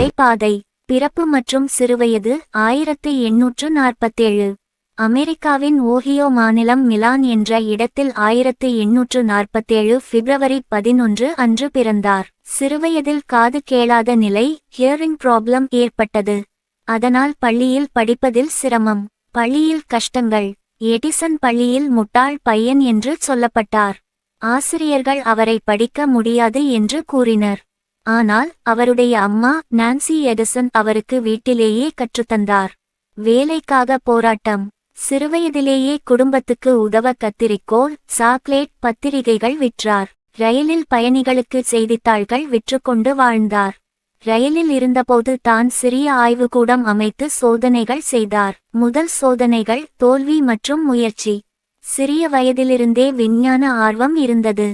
வாழ்க்கை பாதை பிறப்பு மற்றும் சிறுவயது ஆயிரத்து எண்ணூற்று நாற்பத்தேழு. அமெரிக்காவின் ஓஹியோ மாநிலம் மிலான் என்ற இடத்தில் ஆயிரத்து எண்ணூற்று நாற்பத்தேழு பிப்ரவரி பதினொன்று அன்று பிறந்தார். சிறுவயதில் காது கேளாத நிலை ஹியரிங் ப்ராப்ளம் ஏற்பட்டது. அதனால் பள்ளியில் படிப்பதில் சிரமம் பள்ளியில் கஷ்டங்கள் எடிசன் பள்ளியில் முட்டாள் பையன் என்று சொல்லப்பட்டார். ஆசிரியர்கள் அவரை படிக்க முடியாது என்று கூறினர். ஆனால் அவருடைய அம்மா நான்சி எடிசன் அவருக்கு வீட்டிலேயே கற்றுத்தந்தார். வேலைக்காக போராட்டம். சிறுவயதிலேயே குடும்பத்துக்கு உதவ கத்திரிக்கோள் சாக்லேட் பத்திரிகைகள் விற்றார். ரயிலில் பயணிகளுக்கு செய்தித்தாள்கள் விற்றுக்கொண்டு வாழ்ந்தார். ரயிலில் இருந்தபோது தான் சிறிய ஆய்வுகூடம் அமைத்து சோதனைகள் செய்தார். முதல் சோதனைகள் தோல்வி மற்றும் முயற்சி. சிறிய வயதிலிருந்தே விஞ்ஞான ஆர்வம் இருந்தது.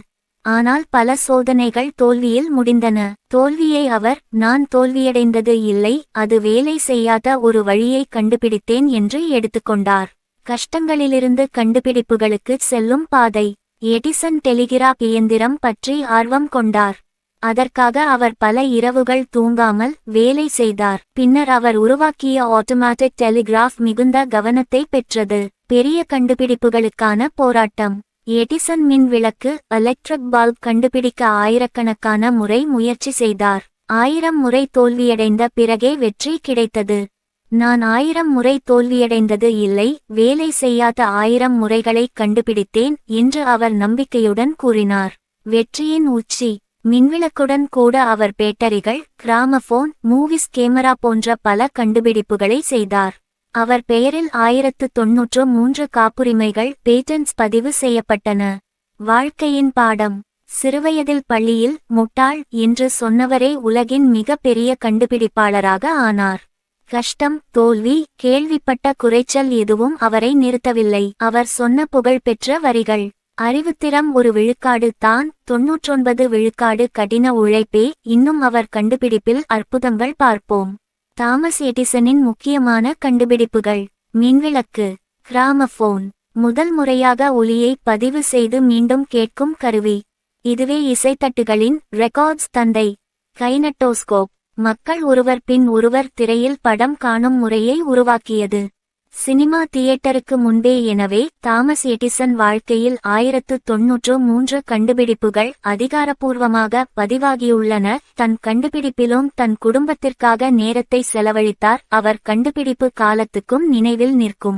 ஆனால் பல சோதனைகள் தோல்வியில் முடிந்தன. தோல்வியை அவர் நான் தோல்வியடைந்தது இல்லை அது வேலை செய்யாத ஒரு வழியை கண்டுபிடித்தேன் என்று எடுத்துக்கொண்டார். கஷ்டங்களிலிருந்து கண்டுபிடிப்புகளுக்கு செல்லும் பாதை. எடிசன் டெலிகிராப் இயந்திரம் பற்றி ஆர்வம் கொண்டார். அதற்காக அவர் பல இரவுகள் தூங்காமல் வேலை செய்தார். பின்னர் அவர் உருவாக்கிய ஆட்டோமேட்டிக் டெலிகிராஃப் மிகுந்த கவனத்தை பெற்றது. பெரிய கண்டுபிடிப்புகளுக்கான போராட்டம். எடிசன் மின் விளக்கு எலக்ட்ரிக் பல்ப் கண்டுபிடிக்க ஆயிரக்கணக்கான முறை முயற்சி செய்தார். ஆயிரம் முறை தோல்வியடைந்த பிறகே வெற்றி கிடைத்தது. நான் ஆயிரம் முறை தோல்வியடைந்தது இல்லை வேலை செய்யாத ஆயிரம் முறைகளை கண்டுபிடித்தேன் என்று அவர் நம்பிக்கையுடன் கூறினார். வெற்றியின் உச்சி. மின்விளக்குடன் கூட அவர் பேட்டரிகள் கிராமபோன் மூவிஸ் கேமரா போன்ற பல கண்டுபிடிப்புகளை செய்தார். அவர் பெயரில் ஆயிரத்து தொன்னூற்று மூன்று காப்புரிமைகள் பேட்டன்ஸ் பதிவு செய்யப்பட்டன. வாழ்க்கையின் பாடம். சிறுவயதில் பள்ளியில் முட்டாள் என்று சொன்னவரே உலகின் மிக பெரிய கண்டுபிடிப்பாளராக ஆனார். கஷ்டம் தோல்வி கேள்விப்பட்ட குறைச்சல் எதுவும் அவரை நிறுத்தவில்லை. அவர் சொன்ன புகழ்பெற்ற வரிகள். அறிவுத்திறம் ஒரு விழுக்காடு தான் தொன்னூற்றொன்பது விழுக்காடு கடின உழைப்பே. இன்னும் அவர் கண்டுபிடிப்பில் அற்புதங்கள் பார்ப்போம். தாமஸ் எடிசனின் முக்கியமான கண்டுபிடிப்புகள். மின்விளக்கு கிராமபோன் முதல் முறையாக ஒலியை பதிவு செய்து மீண்டும் கேட்கும் கருவி. இதுவே இசைத்தட்டுகளின் ரெக்கார்ட்ஸ் தந்தை. கைனட்டோஸ்கோப் மக்கள் ஒருவர் பின் ஒருவர் திரையில் படம் காணும் முறையை உருவாக்கியது. சினிமா தியேட்டருக்கு முன்பே எனவே தாமஸ் எடிசன் வாழ்க்கையில் ஆயிரத்து தொன்னூற்று மூன்று கண்டுபிடிப்புகள் அதிகாரப்பூர்வமாக பதிவாகியுள்ளன. தன் கண்டுபிடிப்பிலும் தன் குடும்பத்திற்காக நேரத்தை செலவழித்தார். அவர் கண்டுபிடிப்பு காலத்துக்கும் நினைவில் நிற்கும்.